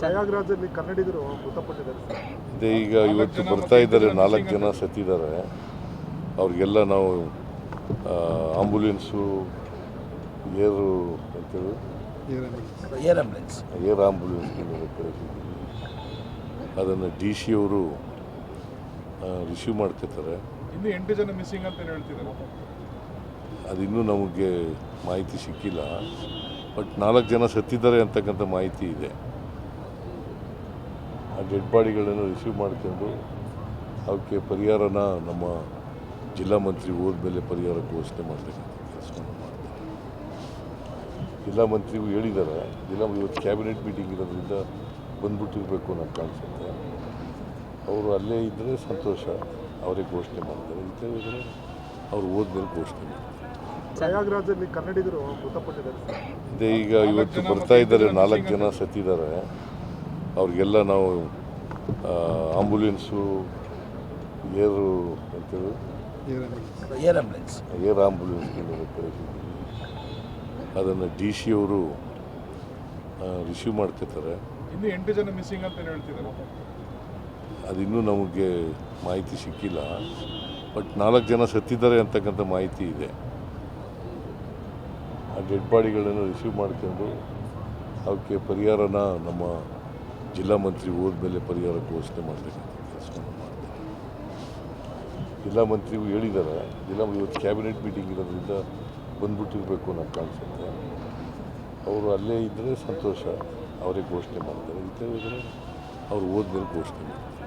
ಪ್ರಯಾಗ್ರಾಜಲ್ಲಿ ಕನ್ನಡಿಗರು ಮೃತಪಟ್ಟಿದ್ದಾರೆ. ಈಗ ಇವತ್ತು ಬರ್ತಾ ಇದ್ದಾರೆ ನಾಲ್ಕು ಜನ ಸತ್ತಿದ್ದಾರೆ. ಅವ್ರಿಗೆಲ್ಲ ನಾವು ಆಂಬುಲೆನ್ಸು ಏರು ಅಂತೇಳಿ ಏರ್ ಆಂಬುಲೆನ್ಸ್. ಏರ್ ಆಂಬುಲೆನ್ಸ್ಗಳನ್ನ ಕಳಿಸಿದ್ದೀವಿ ಅದನ್ನು ಡಿ ಸಿ ಅವರು ರಿಸೀವ್ ಮಾಡ್ಕೋತಾರೆ ಇನ್ನು ಎಂಟು ಜನ ಮಿಸ್ಸಿಂಗ್ ಅಂತ ಹೇಳ್ತಿದ್ದಾರೆ. ಅದಿನ್ನೂ ನಮಗೆ ಮಾಹಿತಿ ಸಿಕ್ಕಿಲ್ಲ. ಬಟ್ ನಾಲ್ಕು ಜನ ಸತ್ತಿದ್ದಾರೆ ಅಂತಕ್ಕಂಥ ಮಾಹಿತಿ ಇದೆ. ಆ ಡೆಡ್ ಬಾಡಿಗಳನ್ನು ರಿಸೀವ್ ಮಾಡ್ಕೊಂಡು ಅವಕ್ಕೆ ಪರಿಹಾರನ ನಮ್ಮ ಜಿಲ್ಲಾ ಮಂತ್ರಿ ಹೋದ್ಮೇಲೆ ಪರಿಹಾರ ಘೋಷಣೆ ಮಾಡತಕ್ಕಂಥ ಕೆಲಸವನ್ನು ಮಾಡ್ತಾರೆ. ಜಿಲ್ಲಾ ಮಂತ್ರಿಗೂ ಹೇಳಿದ್ದಾರೆ ಜಿಲ್ಲಾ ಇವತ್ತು ಕ್ಯಾಬಿನೆಟ್ ಮೀಟಿಂಗ್ ಇರೋದ್ರಿಂದ ಬಂದ್ಬಿಟ್ಟಿರಬೇಕು ಅನ್ನೋ ಕಾಣಿಸುತ್ತೆ. ಅವರು ಅಲ್ಲೇ ಇದ್ದರೆ ಸಂತೋಷ ಅವರೇ ಘೋಷಣೆ ಮಾಡ್ತಾರೆ. ಅಂತ ಅವರು ಹೋದ್ಮೇಲೆ ಘೋಷಣೆ ಮಾಡ್ತಾರೆ. ಕನ್ನಡಿಗರು ಮೃತಪಟ್ಟಿದ್ದಾರೆ. ಅದೇ ಈಗ ಇವತ್ತು ಬರ್ತಾ ಇದ್ದಾರೆ ನಾಲ್ಕು ಜನ ಸತ್ತಿದ್ದಾರೆ. ಅವ್ರಿಗೆಲ್ಲ ನಾವು ಆಂಬುಲೆನ್ಸು ಏರು ಅಂತೇಳಿ. Air ambulance. ಏರ್ ಆಂಬುಲೆನ್ಸ್ಗಳನ್ನ ಕಳಿಸಿದ್ದೀವಿ ಅದನ್ನು ಡಿ ಸಿ ಅವರು ರಿಸೀವ್ ಮಾಡ್ಕೋತಾರೆ ಇನ್ನು ಎಂಟು ಜನ ಮಿಸ್ಸಿಂಗ್ ಅಂತ ಹೇಳ್ತಿದ್ದಾರೆ. ಅದಿನ್ನೂ ನಮಗೆ ಮಾಹಿತಿ ಸಿಕ್ಕಿಲ್ಲ. ಬಟ್ ನಾಲ್ಕು ಜನ ಸತ್ತಿದ್ದಾರೆ ಅಂತಕ್ಕಂಥ ಮಾಹಿತಿ ಇದೆ. ಆ ಡೆಡ್ ಬಾಡಿಗಳನ್ನು ರಿಸೀವ್ ಮಾಡ್ಕೊಂಡು ಅವಕ್ಕೆ ಪರಿಹಾರನ ನಮ್ಮ ಜಿಲ್ಲಾ ಮಂತ್ರಿ ಹೋದ್ಮೇಲೆ ಪರಿಹಾರ ಘೋಷಣೆ ಮಾಡ್ತಾರೆ ಜಿಲ್ಲಾ ಮಂತ್ರಿಗೂ ಹೇಳಿದ್ದಾರೆ ಜಿಲ್ಲಾ ಇವತ್ತು ಕ್ಯಾಬಿನೆಟ್ ಮೀಟಿಂಗ್ ಇರೋದ್ರಿಂದ ಬಂದ್ಬಿಟ್ಟಿರಬೇಕು ಅನ್ನೋ ಕಾಣಿಸುತ್ತೆ ಅವರು ಅಲ್ಲೇ ಇದ್ದರೆ ಸಂತೋಷ, ಅವರೇ ಘೋಷಣೆ ಮಾಡ್ತಾರೆ. ಇದ್ದರೆ ಅವರು ಅವ್ರು ಹೋದ್ಮೇಲೆ ಘೋಷಣೆ ಮಾಡ್ತಾರೆ.